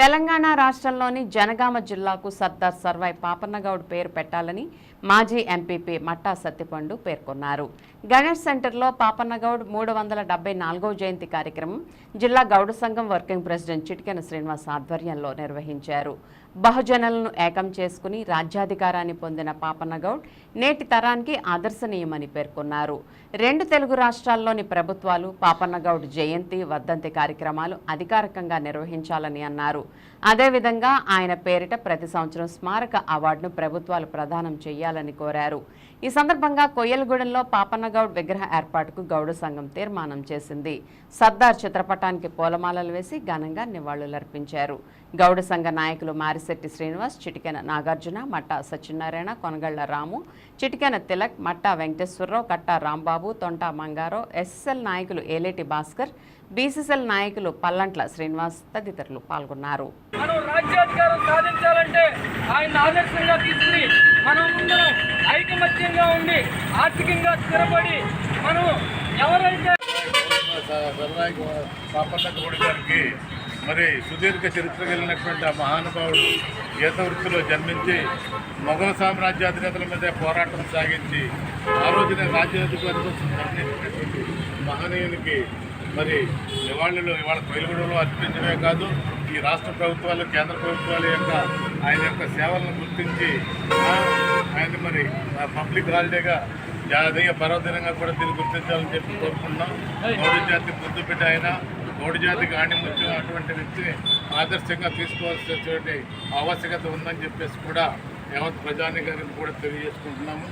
తెలంగాణ రాష్ట్రంలోని జనగామ జిల్లాకు సర్దార్ సర్వాయ్ పాపన్నగౌడ్ పేరు పెట్టాలని మాజీ ఎంపీపీ మట్టా సత్తిపండు పేర్కొన్నారు. గణేష్ సెంటర్లో పాపన్నగౌడ్ మూడు వందల డెబ్బై నాలుగవ జయంతి కార్యక్రమం జిల్లా గౌడ సంఘం వర్కింగ్ ప్రెసిడెంట్ చిటికెన శ్రీనివాస్ ఆధ్వర్యంలో నిర్వహించారు. బహుజనులను ఏకం చేసుకుని రాజ్యాధికారాన్ని పొందిన పాపన్నగౌడ్ నేటి తరానికి ఆదర్శనీయమని పేర్కొన్నారు. రెండు తెలుగు రాష్ట్రాల్లోని ప్రభుత్వాలు పాపన్నగౌడ్ జయంతి వర్ధంతి కార్యక్రమాలు అధికారికంగా నిర్వహించాలని అన్నారు. అదేవిధంగా ఆయన పేరిట ప్రతి సంవత్సరం స్మారక అవార్డును ప్రభుత్వాలు ప్రదానం చేయాలని కోరారు. ఈ సందర్భంగా కొయ్యలగూడెంలో పాపన్నగౌడ్ విగ్రహ ఏర్పాటుకు గౌడ సంఘం తీర్మానం చేసింది. సర్దార్ చిత్రపటానికి పూలమాలలు వేసి ఘనంగా నివాళులర్పించారు. గౌడ సంఘ నాయకులు మారిశెట్టి శ్రీనివాస్ చిటికెన నాగార్జున మట్టా సత్యనారాయణ కొనగళ్ళ రాము చిటికెన తిలక్ మట్టా వెంకటేశ్వరరావు కట్టా రాంబాబు తొంటా మంగారావు ఎస్ఎస్ఎల్ నాయకులు ఏలేటి భాస్కర్ బీసీసీఎల్ నాయకులు పల్లంట్ల శ్రీనివాస్ తదితరులు పాల్గొన్నారు. మనం రాజ్యాధికారం సాధించాలంటే ఆయన ఆదర్శంగా తీసుకుని మనం అందరం ఐకమత్యంగా ఉండి ఆర్థికంగా స్థిరపడి మనం ఎవరైతే గారికి మరి సుదీర్ఘ చరిత్ర కలిగినటువంటి ఆ మహానుభావుడు గీత వృత్తిలో జన్మించి మొఘల సామ్రాజ్యాధినేతల మీద పోరాటం సాగించి ఆ రోజున రాజ్యాధికారి కోసం మరణించినటువంటి మహనీయునికి మరి నివాళులు ఇవాళ వెలుగుడలో అర్పించడమే కాదు ఈ రాష్ట్ర ప్రభుత్వాలు కేంద్ర ప్రభుత్వాల యొక్క ఆయన యొక్క సేవలను గుర్తించి ఆయన మరి పబ్లిక్ హాలిడేగా జాతీయ పర్వదినంగా కూడా దీన్ని గుర్తించాలని చెప్పి కోరుకుంటున్నాం. మోడీ జాతి బుద్ధి బిడ్డ ఆయన గౌడ జాతికి ఆణిముత్యం అటువంటి వ్యక్తిని ఆదర్శంగా తీసుకోవాల్సినటువంటి ఆవశ్యకత ఉందని చెప్పేసి కూడా యావత్ ప్రజానికానికి కూడా తెలియజేసుకుంటున్నాము.